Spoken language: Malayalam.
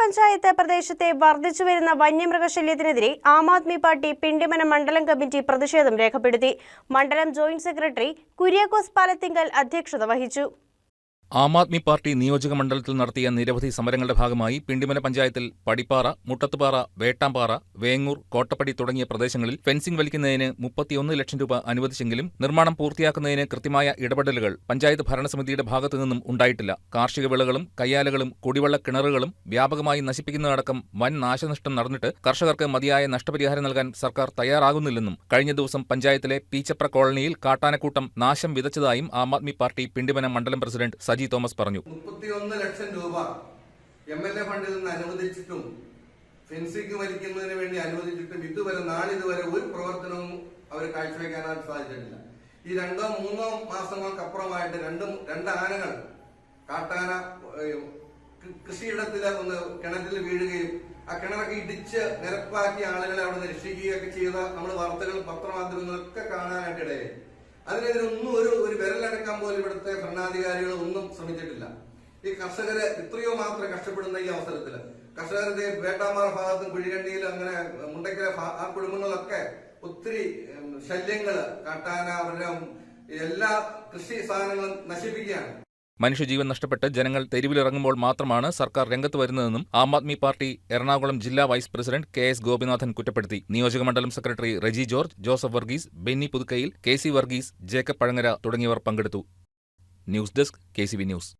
പഞ്ചായത്ത് പ്രദേശത്തെ വർദ്ധിച്ചു വരുന്ന വന്യമൃഗശല്യത്തിനെതിരെ ആം ആദ്മി പാർട്ടി പിണ്ടിമന മണ്ഡലം കമ്മിറ്റി പ്രതിഷേധം രേഖപ്പെടുത്തി. മണ്ഡലം ജോയിന്റ് സെക്രട്ടറി കുര്യാക്കോസ് പാലത്തിങ്കൽ അധ്യക്ഷത വഹിച്ചു. ആം ആദ്മി പാർട്ടി നിയോജക മണ്ഡലത്തിൽ നടത്തിയ നിരവധി സമരങ്ങളുടെ ഭാഗമായി പിണ്ടിമന പഞ്ചായത്തിൽ പടിപ്പാറ മുട്ടത്തുപാറ വേട്ടാമ്പാറ വേങ്ങൂർ കോട്ടപ്പടി തുടങ്ങിയ പ്രദേശങ്ങളിൽ ഫെൻസിംഗ് വലിക്കുന്നതിന് മുപ്പത്തിയൊന്ന് ലക്ഷം രൂപ അനുവദിച്ചെങ്കിലും നിർമ്മാണം പൂർത്തിയാക്കുന്നതിന് കൃത്യമായ ഇടപെടലുകൾ പഞ്ചായത്ത് ഭരണസമിതിയുടെ ഭാഗത്തു നിന്നും ഉണ്ടായിട്ടില്ല. കാർഷിക വിളകളും കയ്യാലകളും കുടിവെള്ള കിണറുകളും വ്യാപകമായി നശിപ്പിക്കുന്നതടക്കം വൻ നാശനഷ്ടം നടന്നിട്ട് കർഷകർക്ക് മതിയായ നഷ്ടപരിഹാരം നൽകാൻ സർക്കാർ തയ്യാറാകുന്നില്ലെന്നും കഴിഞ്ഞ ദിവസം പഞ്ചായത്തിലെ പീച്ചപ്ര കോളനിയിൽ കാട്ടാനക്കൂട്ടം നാശം വിതച്ചതായും ആം ആദ്മി പാർട്ടി പിണ്ടിമന മണ്ഡലം പ്രസിഡന്റ് സജി തോമസ് പറഞ്ഞു. മുപ്പത്തിയൊന്ന് ലക്ഷം രൂപ എം എൽ എ ഫണ്ടിൽ നിന്ന് അനുവദിച്ചിട്ടും ഫെൻസിംഗ് വലിക്കുന്നതിന് വേണ്ടി അനുവദിച്ചിട്ടും ഇതുവരെ നാളിതുവരെ ഒരു പ്രവർത്തനവും അവർ കാഴ്ചവെക്കാനായിട്ട് സാധിച്ചിട്ടില്ല. ഈ രണ്ടോ മൂന്നോ മാസങ്ങൾക്കപ്പുറമായിട്ട് രണ്ടും രണ്ട് ആനകൾ കാട്ടാന കൃഷിയിടത്തിലെ ഒന്ന് കിണറ്റിൽ വീഴുകയും ആ കിണറൊക്കെ ഇടിച്ച് നിരപ്പാക്കിയ ആളുകളെ അവിടെ രക്ഷിക്കുകയൊക്കെ ചെയ്ത നമ്മൾ വാർത്തകൾ പത്രമാധ്യമങ്ങളൊക്കെ കാണാനായിട്ട് ഇടയായി അതിനെതിരെ ഒന്നും ഒരു ഒരു വിരലടക്കാൻ പോലും ഇവിടുത്തെ ഭരണാധികാരികൾ ഒന്നും ശ്രമിച്ചിട്ടില്ല. ഈ കർഷകര് എത്രയോ മാത്രം കഷ്ടപ്പെടുന്ന ഈ അവസരത്തിൽ. കർഷകരുടെ വേട്ടാമാറ ഭാഗത്തും കുഴികണ്ടിയിലും അങ്ങനെ മുണ്ടക്കര ആ കുടുംബങ്ങളിലൊക്കെ ഒത്തിരി ശല്യങ്ങൾ കാട്ടാന അവരുടെ എല്ലാ കൃഷി സാധനങ്ങളും നശിപ്പിക്കുകയാണ്. മനുഷ്യജീവൻ നഷ്ടപ്പെട്ട് ജനങ്ങൾ തെരുവിലിറങ്ങുമ്പോൾ മാത്രമാണ് സർക്കാർ രംഗത്ത് വരുന്നതെന്നും ആം ആദ്മി പാർട്ടി എറണാകുളം ജില്ലാ vice president K S Gopinathan കുറ്റപ്പെടുത്തി. നിയോജകമണ്ഡലം secretary Reji George Joseph Varghese Benny Puthukkayil K C Varghese Jacob Pazhangara തുടങ്ങിയവർ പങ്കെടുത്തു. News desk K news.